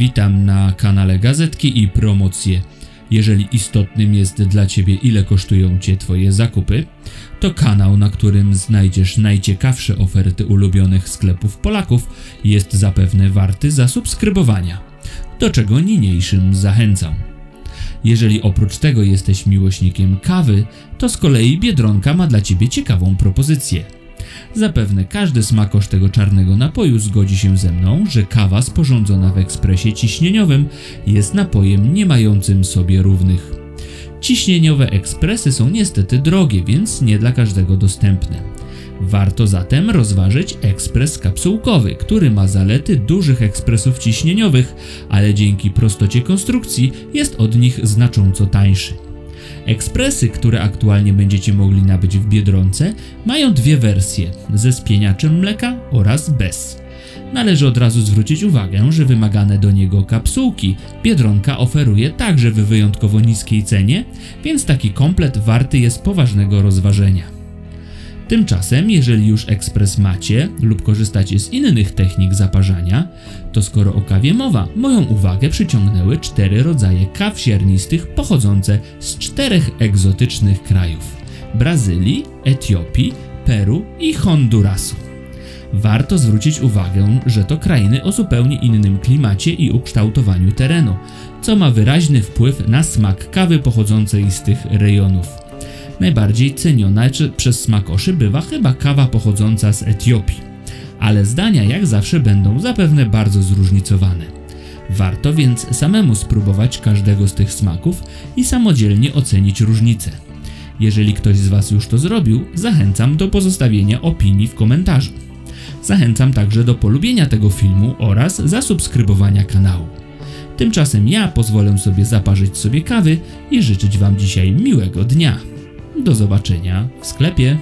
Witam na kanale Gazetki i Promocje. Jeżeli istotnym jest dla Ciebie ile kosztują Cię Twoje zakupy, to kanał, na którym znajdziesz najciekawsze oferty ulubionych sklepów Polaków jest zapewne warty zasubskrybowania, do czego niniejszym zachęcam. Jeżeli oprócz tego jesteś miłośnikiem kawy, to z kolei Biedronka ma dla Ciebie ciekawą propozycję – Zapewne każdy smakosz tego czarnego napoju zgodzi się ze mną, że kawa sporządzona w ekspresie ciśnieniowym jest napojem nie mającym sobie równych. Ciśnieniowe ekspresy są niestety drogie, więc nie dla każdego dostępne. Warto zatem rozważyć ekspres kapsułkowy, który ma zalety dużych ekspresów ciśnieniowych, ale dzięki prostocie konstrukcji jest od nich znacząco tańszy. Ekspresy, które aktualnie będziecie mogli nabyć w Biedronce, mają dwie wersje, ze spieniaczem mleka oraz bez. Należy od razu zwrócić uwagę, że wymagane do niego kapsułki Biedronka oferuje także w wyjątkowo niskiej cenie, więc taki komplet warty jest poważnego rozważenia. Tymczasem, jeżeli już ekspres macie lub korzystacie z innych technik zaparzania, to skoro o kawie mowa, moją uwagę przyciągnęły cztery rodzaje kaw ziarnistych pochodzące z czterech egzotycznych krajów: Brazylii, Etiopii, Peru i Hondurasu. Warto zwrócić uwagę, że to krainy o zupełnie innym klimacie i ukształtowaniu terenu, co ma wyraźny wpływ na smak kawy pochodzącej z tych rejonów. Najbardziej ceniona przez smakoszy bywa chyba kawa pochodząca z Etiopii, ale zdania jak zawsze będą zapewne bardzo zróżnicowane. Warto więc samemu spróbować każdego z tych smaków i samodzielnie ocenić różnice. Jeżeli ktoś z Was już to zrobił, zachęcam do pozostawienia opinii w komentarzu. Zachęcam także do polubienia tego filmu oraz zasubskrybowania kanału. Tymczasem ja pozwolę sobie zaparzyć sobie kawy i życzyć Wam dzisiaj miłego dnia. Do zobaczenia w sklepie.